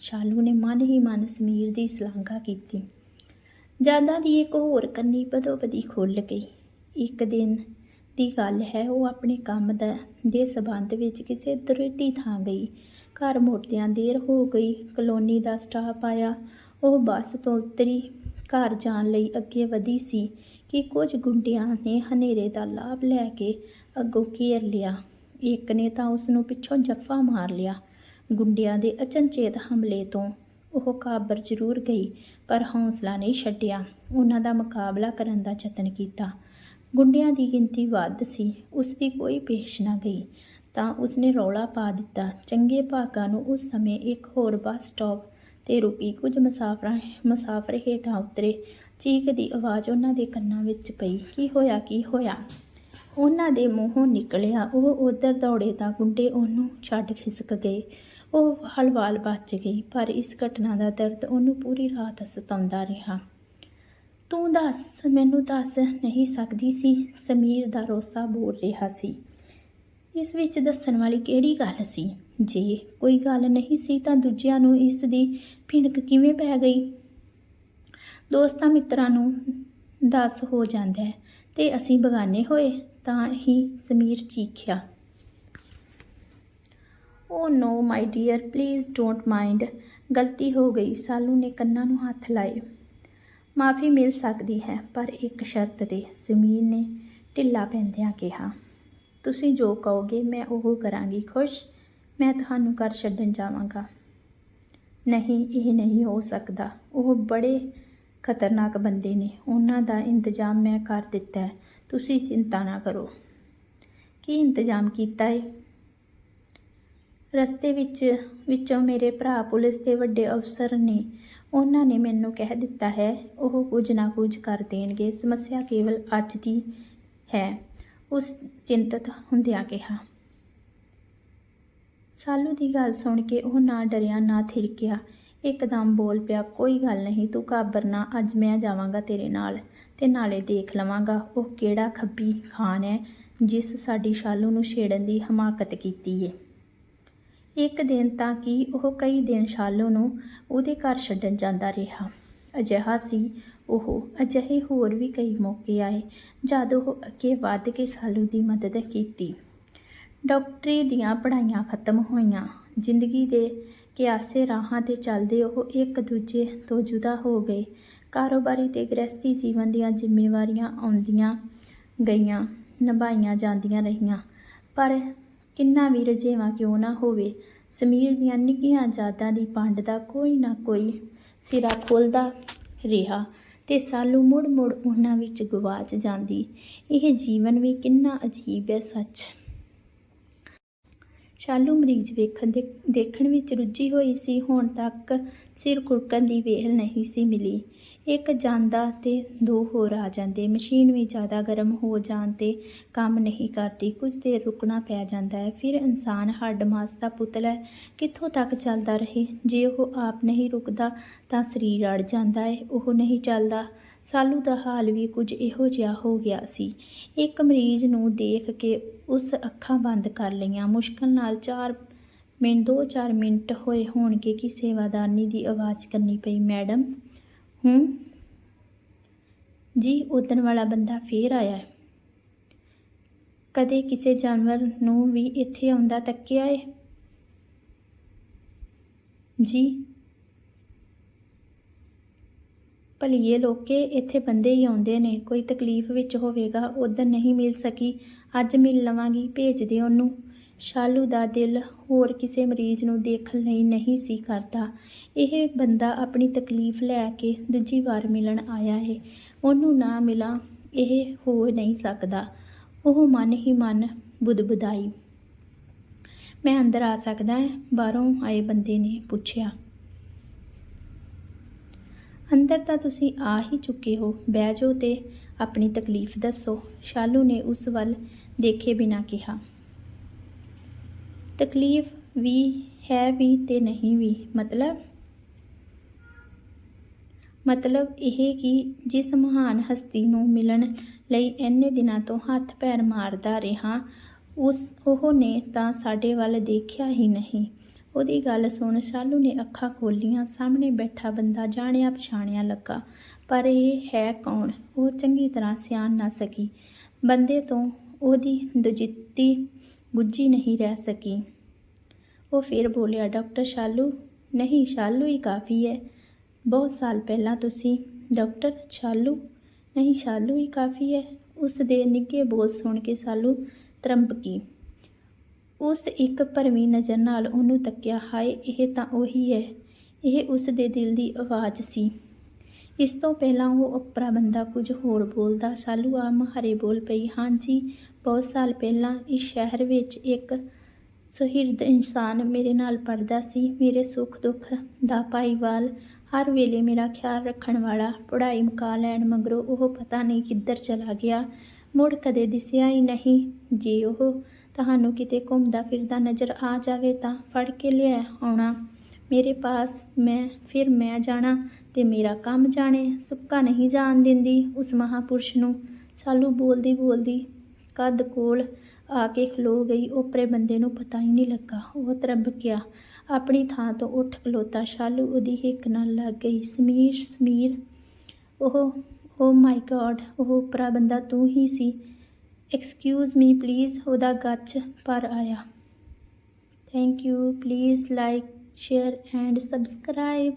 ਸ਼ਾਲੂ ਨੇ ਮਨ ਹੀ ਮਨ ਸਮੀਰ ਦੀ ਸ਼ਲਾਘਾ ਕੀਤੀ। ਜਾਦਾ ਦੀ ਇੱਕ ਹੋਰ ਕੰਨੀ ਬਦੋ ਬਦੀ ਖੁੱਲ ਗਈ। ਇੱਕ ਦਿਨ ਦੀ ਗੱਲ ਹੈ, ਉਹ ਆਪਣੇ ਕੰਮ ਦਾ, ਦੇ ਸਬੰਧ ਵਿੱਚ ਕਿਸੇ ਦਰੇਡੀ ਥਾਂ ਗਈ। ਘਰ ਮੋਟਿਆਂ ਦੇਰ ਹੋ ਗਈ, ਕਲੋਨੀ ਦਾ ਸਟਾਫ ਆਇਆ। ਉਹ ਬੱਸ ਤੋਂ ਉਤਰੀ। ਘਰ ਜਾਣ ਲਈ ਅੱਗੇ ਵਧੀ ਸੀ ਕਿ ਕੁਝ ਗੁੰਡਿਆਂ ਨੇ ਹਨੇਰੇ ਦਾ ਲਾਭ ਲੈ ਕੇ ਅੱਗੋਂ ਘੇਰ ਲਿਆ। ਇੱਕ ਨੇ ਤਾਂ ਉਸ ਨੂੰ ਪਿੱਛੋਂ ਜੱਫਾ ਮਾਰ ਲਿਆ। ਗੁੰਡਿਆਂ ਦੇ ਅਚਨਚੇਤ ਹਮਲੇ ਤੋਂ ਉਹ ਕਾਬਰ ਜ਼ਰੂਰ ਗਈ। ਪਰ ਹੌਸਲਾ ਨਹੀਂ ਛੱਡਿਆ। ਉਹਨਾਂ ਦਾ ਮੁਕਾਬਲਾ ਕਰਨ ਦਾ ਯਤਨ ਕੀਤਾ। ਗੁੰਡਿਆਂ ਦੀ ਗਿਣਤੀ ਵੱਧ ਸੀ। ਉਸ ਦੀ ਕੋਈ ਪੇਸ਼ ਨਾ ਗਈ। ਤਾਂ ਉਸਨੇ ਰੌਲਾ ਪਾ ਦਿੱਤਾ। ਚੰਗੇ ਭਾਗਾਂ ਨੂੰ ਉਸ ਸਮੇਂ ਇੱਕ ਹੋਰ ਬੱਸ ਸਟਾਪ ਤੇ ਰੁਕੀ। ਕੁਝ ਮੁਸਾਫਰਾਂ, ਮੁਸਾਫਰ ਹੇਠਾਂ ਉਤਰੇ। ਚੀਕ ਦੀ ਆਵਾਜ਼ ਉਹਨਾਂ ਦੇ ਕੰਨਾਂ ਵਿੱਚ ਪਈ। ਕੀ ਹੋਇਆ? ਕੀ ਹੋਇਆ? ਉਹਨਾਂ ਦੇ ਮੂੰਹੋਂ ਨਿਕਲਿਆ। ਉਹ ਉਧਰ ਦੌੜੇ ਤਾਂ ਗੁੰਡੇ ਉਹਨੂੰ ਛੱਡ ਖਿਸਕ ਗਏ। ਉਹ ਹਲਵਾਲ ਬਚ ਗਈ, ਪਰ ਇਸ ਘਟਨਾ ਦਾ ਦਰਦ ਉਹਨੂੰ ਪੂਰੀ ਰਾਤ ਸਤਾਉਂਦਾ ਰਿਹਾ। ਤੂੰ ਦੱਸ, ਮੈਨੂੰ ਦੱਸ, ਨਹੀਂ ਸਕਦੀ ਸੀ? ਸਮੀਰ ਦਾ ਰੋਸਾ ਬੋਲ ਰਿਹਾ ਸੀ। ਇਸ ਵਿੱਚ ਦੱਸਣ ਵਾਲੀ ਕਿਹੜੀ ਗੱਲ ਸੀ? ਜੇ ਕੋਈ ਗੱਲ ਨਹੀਂ ਸੀ ਤਾਂ ਦੂਜਿਆਂ ਨੂੰ ਇਸ ਦੀ ਭਿਣਕ ਕਿਵੇਂ ਪੈ ਗਈ? ਦੋਸਤਾਂ ਮਿੱਤਰਾਂ ਨੂੰ ਦੱਸ ਹੋ ਜਾਂਦਾ ਹੈ ਤੇ ਅਸੀਂ ਬਗਾਨੇ ਹੋਏ, ਤਾਂ ਹੀ ਸਮੀਰ ਚੀਖਿਆ। ਓ no, my dear, please don't mind. ਗਲਤੀ ਹੋ ਗਈ। ਸਾਲੂ ਨੇ ਕੰਨਾਂ ਨੂੰ ਹੱਥ ਲਾਏ। ਮਾਫੀ ਮਿਲ ਸਕਦੀ ਹੈ, ਪਰ ਇੱਕ ਸ਼ਰਤ ਤੇ ਜ਼ਮੀਨ ਨੇ ਢਿੱਲਾ ਪੈਂਦਿਆਂ ਕਿਹਾ, ਤੁਸੀਂ ਜੋ ਕਹੋਗੇ, ਮੈਂ ਉਹ ਕਰਾਂਗੀ। ਖੁਸ਼? ਮੈਂ ਤੁਹਾਨੂੰ ਘਰ ਛੱਡਣ ਜਾਵਾਂਗਾ। ਨਹੀਂ, ਇਹ ਨਹੀਂ ਹੋ ਸਕਦਾ। ਉਹ ਬੜੇ ਖਤਰਨਾਕ ਬੰਦੇ ਨੇ। ਉਹਨਾਂ ਦਾ ਇੰਤਜ਼ਾਮ ਮੈਂ ਕਰ ਦਿੱਤਾ ਹੈ। ਤੁਸੀਂ ਚਿੰਤਾ ਨਾ ਕਰੋ। ਕੀ ਇੰਤਜ਼ਾਮ ਕੀਤਾ ਹੈ ਰਸਤੇ ਵਿੱਚ, ਵਿੱਚੋਂ ਮੇਰੇ ਭਰਾ ਪੁਲਿਸ ਦੇ ਵੱਡੇ ਅਫਸਰ ਨੇ ਉਹਨਾਂ ਨੇ ਮੈਨੂੰ ਕਹਿ ਦਿੱਤਾ ਹੈ, ਉਹ ਕੁਝ ਨਾ ਕੁਝ ਕਰ ਦੇਣਗੇ, ਸਮੱਸਿਆ ਕੇਵਲ ਅੱਜ ਦੀ ਹੈ, ਉਸ ਚਿੰਤਤ ਹੁੰਦਿਆਂ ਕਿਹਾ। ਸਾਲੂ ਦੀ ਗੱਲ ਸੁਣ ਕੇ ਉਹ ਨਾ ਡਰਿਆ, ਨਾ ਥਿਰਕਿਆ। ਇੱਕਦਮ ਬੋਲ ਪਿਆ, ਕੋਈ ਗੱਲ ਨਹੀਂ, ਤੂੰ ਘਾਬਰ ਨਾ, ਅੱਜ ਮੈਂ ਜਾਵਾਂਗਾ ਤੇਰੇ ਨਾਲ ਤੇ ਨਾਲੇ ਦੇਖ ਲਵਾਂਗਾ, ਉਹ ਕਿਹੜਾ ਖੱਬੀ ਖਾਨ ਹੈ, ਜਿਸ ਸਾਡੀ ਸ਼ਾਲੂ ਨੂੰ ਛੇੜਨ ਦੀ ਹਮਾਕਤ ਕੀਤੀ ਏ। ਇੱਕ ਦਿਨ ਤਾਂ ਕਿ ਉਹ ਕਈ ਦਿਨ ਸ਼ਾਲੂ ਨੂੰ ਉਹਦੇ ਘਰ ਛੱਡਣ ਜਾਂਦਾ ਰਿਹਾ। ਅਜਿਹਾ ਸੀ ਉਹ, ਅਜਿਹੇ ਹੋਰ ਵੀ ਕਈ ਮੌਕੇ ਆਏ ਜਦ ਉਹ ਅੱਗੇ ਵੱਧ ਕੇ ਸਾਲੂ ਦੀ ਮਦਦ ਕੀਤੀ। ਡਾਕਟਰੀ ਦੀਆਂ ਪੜ੍ਹਾਈਆਂ ਖਤਮ ਹੋਈਆਂ। ਜ਼ਿੰਦਗੀ ਦੇ ਕਿਆਸੇ ਰਾਹਾਂ ਤੇ ਚੱਲਦੇ ਉਹ ਇੱਕ ਦੂਜੇ ਤੋਂ ਜੁਦਾ ਹੋ ਗਏ। ਕਾਰੋਬਾਰੀ ਤੇ ਗ੍ਰਸਤੀ ਜੀਵਨ ਦੀਆਂ ਜ਼ਿੰਮੇਵਾਰੀਆਂ ਆਉਂਦੀਆਂ ਗਈਆਂ, ਨਿਭਾਈਆਂ ਜਾਂਦੀਆਂ ਰਹੀਆਂ। ਪਰ ਕਿੰਨਾ ਵੀ ਰਜੇਵਾ ਕਿਉਂ ਨਾ ਹੋਵੇ, ਸਮੀਰ ਦੀਆਂ ਨਿੱਕੀਆਂ ਯਾਦਾਂ ਦੀ ਪੰਡ ਦਾ ਕੋਈ ਨਾ ਕੋਈ ਸਿਰਾ ਖੋਲਦਾ ਰਿਹਾ ਤੇ ਸਾਲੂ ਮੁੜ ਮੁੜ ਉਹਨਾਂ ਵਿੱਚ ਗਵਾਚ ਜਾਂਦੀ। ਇਹ ਜੀਵਨ ਵੀ ਕਿੰਨਾ ਅਜੀਬ ਹੈ ਸੱਚ। ਸ਼ਾਲੂ ਮਰੀਜ਼ ਵੇਖਣ ਦੇ, ਦੇਖਣ ਵਿੱਚ ਰੁੱਝੀ ਹੋਈ ਸੀ, ਹੁਣ ਤੱਕ ਸਿਰ ਕੁੜਕਣ ਦੀ ਵੇਲ ਨਹੀਂ ਸੀ ਮਿਲੀ। ਇੱਕ ਜਾਂਦਾ ਤੇ ਦੋ ਹੋਰ ਆ ਜਾਂਦੇ। ਮਸ਼ੀਨ ਵੀ ਜ਼ਿਆਦਾ ਗਰਮ ਹੋ ਜਾਣ ਤੇ ਕੰਮ ਨਹੀਂ ਕਰਦੀ। ਕੁਝ ਦੇਰ ਰੁਕਣਾ ਪੈ ਜਾਂਦਾ ਹੈ। ਫਿਰ ਇਨਸਾਨ ਹੱਡ ਮਾਸ ਦਾ ਪੁਤਲਾ ਹੈ। ਕਿੱਥੋਂ ਤੱਕ ਚੱਲਦਾ ਰਹੇ? ਜੇ ਉਹ ਆਪ ਨਹੀਂ ਰੁਕਦਾ ਤਾਂ ਸਰੀਰ ਅੜ ਜਾਂਦਾ ਹੈ। ਉਹ ਨਹੀਂ ਚੱਲਦਾ। ਸਾਲੂ ਦਾ ਹਾਲ ਵੀ ਕੁਝ ਇਹੋ ਜਿਹਾ ਹੋ ਗਿਆ ਸੀ। ਇੱਕ ਮਰੀਜ਼ ਨੂੰ ਦੇਖ ਕੇ ਉਸ ਅੱਖਾਂ ਬੰਦ ਕਰ ਲਈਆਂ। ਮੁਸ਼ਕਲ ਨਾਲ 4 ਮਿੰਟ 2-4 ਮਿੰਟ ਹੋਏ ਹੋਣਗੇ ਕਿ ਸੇਵਾਦਾਰਨੀ ਦੀ ਆਵਾਜ਼ ਕਰਨੀ ਪਈ, ਮੈਡਮ ਹੂੰ? ਜੀ, ਉਦਣ ਵਾਲਾ ਬੰਦਾ ਫੇਰ ਆਇਆ ਹੈ। ਕਦੇ ਕਿਸੇ ਜਾਨਵਰ ਨੂੰ ਵੀ ਇੱਥੇ ਆਉਂਦਾ ਤੱਕਿਆ ਏ? ਜੀ। ਭਲੀਏ ਲੋਕੇ ਇੱਥੇ ਬੰਦੇ ਹੀ ਆਉਂਦੇ ਨੇ, ਕੋਈ ਤਕਲੀਫ ਵਿੱਚ ਹੋਵੇਗਾ ਉਦੋਂ ਨਹੀਂ ਮਿਲ ਸਕੀ, ਅੱਜ ਮਿਲ ਲਵਾਂਗੀ, ਭੇਜ ਦੇ ਉਹਨੂੰ। ਸ਼ਾਲੂ ਦਾ ਦਿਲ ਹੋਰ ਕਿਸੇ ਮਰੀਜ਼ ਨੂੰ ਦੇਖਣ ਲਈ ਨਹੀਂ ਸੀ ਕਰਦਾ। ਇਹ ਬੰਦਾ ਆਪਣੀ ਤਕਲੀਫ ਲੈ ਕੇ ਦੂਜੀ ਵਾਰ ਮਿਲਣ ਆਇਆ ਹੈ। ਉਹਨੂੰ ਨਾ ਮਿਲਾਂ, ਇਹ ਹੋ ਨਹੀਂ ਸਕਦਾ। ਉਹ ਮਨ ਹੀ ਮਨ ਬੁਦਬੁਦਾਈ। ਮੈਂ ਅੰਦਰ ਆ ਸਕਦਾ ਹੈ, ਬਾਹਰੋਂ ਆਏ ਬੰਦੇ ਨੇ ਪੁੱਛਿਆ। ਅੰਦਰ ਤਾਂ ਤੁਸੀਂ ਆ ਹੀ ਚੁੱਕੇ ਹੋ, ਬਹਿ ਜਾਓ ਤੇ ਆਪਣੀ ਤਕਲੀਫ ਦੱਸੋ। ਸ਼ਾਲੂ ਨੇ ਉਸ ਵੱਲ ਦੇਖੇ ਬਿਨਾ ਕਿਹਾ। ਤਕਲੀਫ ਵੀ ਹੈ ਵੀ ਤੇ ਨਹੀਂ ਵੀ। ਮਤਲਬ ਮਤਲਬ ਇਹ ਕਿ ਜਿਸ ਮਹਾਨ ਹਸਤੀ ਨੂੰ ਮਿਲਣ ਲਈ ਇੰਨੇ ਦਿਨਾਂ ਤੋਂ ਹੱਥ ਪੈਰ ਮਾਰਦਾ ਰਿਹਾ, ਉਸ, ਉਹ ਨੇ ਤਾਂ ਸਾਡੇ ਵੱਲ ਦੇਖਿਆ ਹੀ ਨਹੀਂ। ਉਹਦੀ ਗੱਲ ਸੁਣ ਸ਼ਾਲੂ ਨੇ ਅੱਖਾਂ ਖੋਲੀਆਂ, ਸਾਹਮਣੇ ਬੈਠਾ ਬੰਦਾ ਜਾਣਿਆ ਪਛਾਣਿਆ ਲੱਗਾ, ਪਰ ਇਹ ਹੈ ਕੌਣ? ਉਹ ਚੰਗੀ ਤਰ੍ਹਾਂ ਸਿਆਣ ਨਾ ਸਕੀ। ਬੰਦੇ ਤੋਂ ਉਹਦੀ ਦੁਜਿੱਤੀ ਗੁੱਝੀ ਨਹੀਂ ਰਹਿ ਸਕੀ। ਉਹ ਫਿਰ ਬੋਲਿਆ, ਡਾਕਟਰ ਸ਼ਾਲੂ, ਨਹੀਂ, ਸ਼ਾਲੂ ਹੀ ਕਾਫੀ ਹੈ। ਬਹੁਤ ਸਾਲ ਪਹਿਲਾਂ ਤੁਸੀਂ, ਡਾਕਟਰ ਸ਼ਾਲੂ, ਨਹੀਂ, ਸ਼ਾਲੂ ਹੀ ਕਾਫੀ ਹੈ। ਉਸ ਦੇ ਨਿੱਘੇ ਬੋਲ ਸੁਣ ਕੇ ਸ਼ਾਲੂ ਤਰੰਬਕੀ ਉਸ ਇੱਕ ਭਰਵੀਂ ਨਜ਼ਰ ਨਾਲ ਉਹਨੂੰ ਤੱਕਿਆ, ਹਾਏ, ਇਹ ਤਾਂ ਉਹੀ ਹੈ। ਇਹ ਉਸ ਦੇ ਦਿਲ ਦੀ ਆਵਾਜ਼ ਸੀ। ਇਸ ਤੋਂ ਪਹਿਲਾਂ ਉਹ ਉਪਰਾ ਬੰਦਾ ਕੁਝ ਹੋਰ ਬੋਲਦਾ। ਸ਼ਾਲੂ ਆ ਮਹਾਰੇ ਬੋਲ ਪਈ, ਹਾਂਜੀ ਬਹੁਤ ਸਾਲ ਪਹਿਲਾਂ ਇਸ ਸ਼ਹਿਰ ਵਿੱਚ ਇੱਕ ਸੁਹਿਰਦ ਇਨਸਾਨ ਮੇਰੇ ਨਾਲ ਪੜਦਾ ਸੀ। ਮੇਰੇ ਸੁੱਖ ਦੁੱਖ ਦਾ ਭਾਈਵਾਲ ਹਰ ਵੇਲੇ ਮੇਰਾ ਖਿਆਲ ਰੱਖਣ ਵਾਲਾ ਪੜ੍ਹਾਈ ਮੁਕਾ ਲੈਣ ਮਗਰੋਂ ਉਹ ਪਤਾ ਨਹੀਂ ਕਿੱਧਰ ਚਲਾ ਗਿਆ। ਮੁੜ ਕਦੇ ਦਿਸਿਆ ਹੀ ਨਹੀਂ। ਜੇ ਉਹ ਤੁਹਾਨੂੰ ਕਿਤੇ ਘੁੰਮਦਾ ਫਿਰਦਾ ਨਜ਼ਰ ਆ ਜਾਵੇ ਤਾਂ ਫੜ ਕੇ ਲਿਆ ਆਉਣਾ। ਮੇਰੇ ਪਾਸ ਮੈਂ, ਫਿਰ ਮੈਂ ਜਾਣਾ ਤੇ ਮੇਰਾ ਕੰਮ ਜਾਣੇ। ਸੁੱਕਾ ਨਹੀਂ ਜਾਣ ਦਿੰਦੀ ਉਸ ਮਹਾਪੁਰਸ਼ ਨੂੰ। ਚਾਲੂ ਬੋਲਦੀ ਬੋਲਦੀ ਕੱਦ ਕੋਲ ਆ ਕੇ ਖਲੋ ਗਈ। ਓਪਰੇ ਬੰਦੇ ਨੂੰ ਪਤਾ ਹੀ ਨਹੀਂ ਲੱਗਾ। ਉਹ ਤਰਬ ਗਿਆ। ਆਪਣੀ ਥਾਂ ਤੋਂ ਉੱਠ ਖਲੋਤਾ। ਸ਼ਾਲੂ ਉਹਦੀ ਹਿੱਕ ਨਾਲ ਲੱਗ ਗਈ। ਸਮੀਰ ਸਮੀਰ। ਉਹ ਓ ਮਾਈ ਗॉड ਉਹ ਉਪਰਾ ਬੰਦਾ ਤੂੰ ਹੀ ਸੀ। ਐਕਸਕਿਊਜ਼ ਮੀ ਪਲੀਜ਼ ਉਹਦਾ ਗੱਚ ਪਰ ਆਇਆ। Thank you please like share and subscribe